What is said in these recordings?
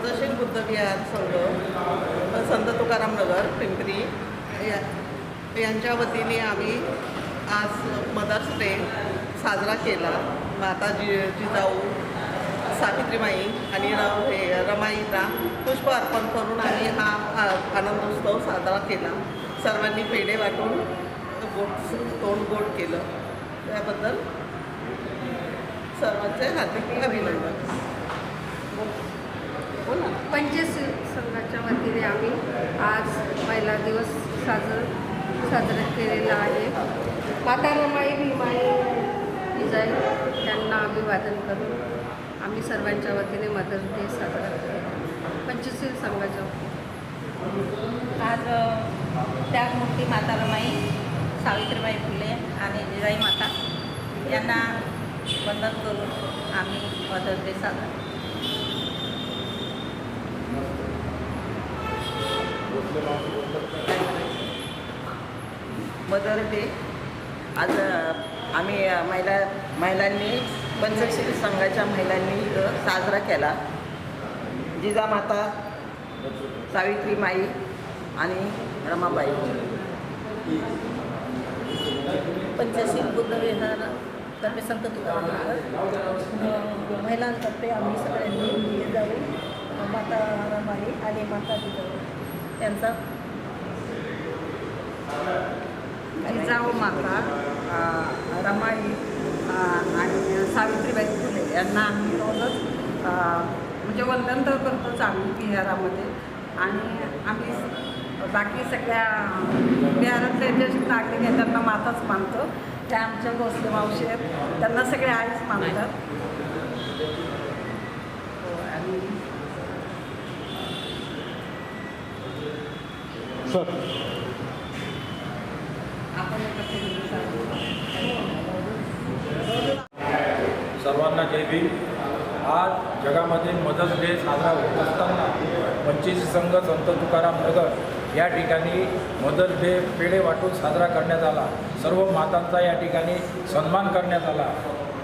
पंचशील बुद्धविहार संघ संत तुकाराम नगर पिंपरी या यांच्या वतीने आम्ही आज मदर्स डे साजरा केला. माता जी जिजाऊ सावित्रीमाई आणि र हे रमाईला पुष्प अर्पण करून आम्ही हा आनंदोत्सव साजरा केला. सर्वांनी पेढे वाटून गोड तोंड गोड केलं. त्याबद्दल सर्वांचे हार्दिक अभिनंदन. हो पंचायत पंचशील संघाच्या वतीने आम्ही आज पहिला दिवस साजर साजरा केलेला आहे. माता रमाई भीमाई विजय त्यांना अभिवादन करून आम्ही सर्वांच्या वतीने मदर डे साजरा केला पंचशील संघाच्या वतीने. आज त्या मूर्ती माता रमाई सावित्रीबाई फुले आणि जिजाई माता यांना वंदन करून आम्ही मदर डे साजरा मदर डे. आज आम्ही महिला महिलांनी पंचशील संघाच्या महिलांनी इथं साजरा केला. जिजामाता सावित्री माई आणि रमाबाई. पंचशील बुद्धविहार तर्फे संत तुकाराम महिलांतर्फे आम्ही सगळ्यांनी जाऊ. माता रमाई आणि माता जिजाऊ यांचा जिजाऊ माता रमाई आणि सावित्रीबाई फुले यांना आम्ही रोजच म्हणजे वंदन तर करतोच आम्ही बिहारामध्ये. आणि आम्ही बाकी सगळ्या बिहारातले जे नागरिक आहेत त्यांना माताच मानतो. त्या आमच्या भोसले मावशी आहेत त्यांना सगळे आईच मानतात. हो, सर्वांना जय भीम. आज जगामध्ये मदर्स डे साजरा होत असताना पंचवीस संघ संत तुकाराम नगर या ठिकाणी मदर्स डे पेढे वाटून साजरा करण्यात आला. सर्व मातांचा या ठिकाणी सन्मान करण्यात आला.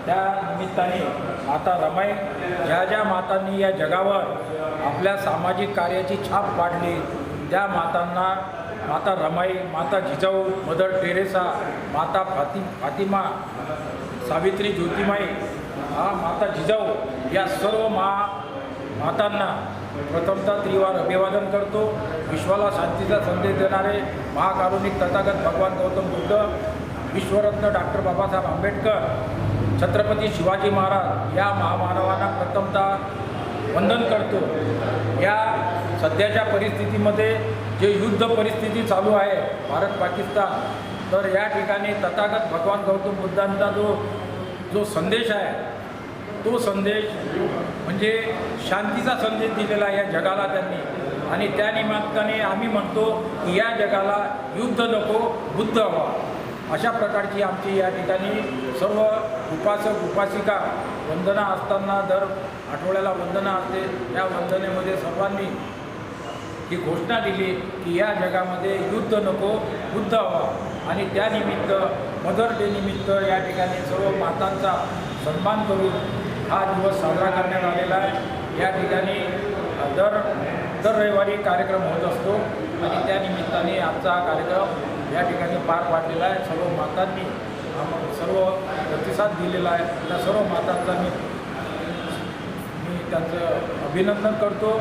त्या निमित्ताने माता रमाई ज्या ज्या मातांनी या जगावर आपल्या सामाजिक कार्याची छाप पाडली त्या मातांना माता रमाई माता जिजाऊ मदर टेरेसा माता फाती फातिमा सावित्री ज्योतिमाई हा माता जिजाऊ या सर्व मा मातांना प्रथमता त्रिवार अभिवादन करतो. विश्वाला शांतीचा संदेश देणारे महाकारुणिक तथागत भगवान गौतम बुद्ध विश्वरत्न डॉक्टर बाबासाहेब आंबेडकर छत्रपती शिवाजी महाराज या महामानवांना प्रथमता वंदन करतो. या सध्याच्या परिस्थितीमध्ये जे युद्ध परिस्थिती चालू आहे भारत पाकिस्तान तर या ठिकाणी तथागत भगवान गौतम बुद्धांचा जो जो संदेश आहे तो संदेश म्हणजे शांतीचा संदेश दिलेला या जगाला त्यांनी. आणि त्या निमित्ताने आम्ही म्हणतो की या जगाला युद्ध नको बुद्ध हवा अशा प्रकारची आमची या ठिकाणी सर्व उपासक उपासिका वंदना असताना दर आठवड्याला वंदना असते. या वंदनेमध्ये सर्वांनी ही घोषणा दिली की या जगामध्ये युद्ध नको बुद्ध हवा आणि त्यानिमित्त मदर डे निमित्त या ठिकाणी सर्व मातांचा सन्मान करून हा दिवस साजरा करण्यात आलेला आहे. या ठिकाणी दर दर रविवारी कार्यक्रम होत असतो आणि त्या निमित्ताने आमचा हा कार्यक्रम या ठिकाणी पार पाडलेला आहे. सर्व मातांनी आम- सर्व प्रतिसाद दिलेला आहे. त्या सर्व मातांचा मी मी त्यांचं अभिनंदन करतो.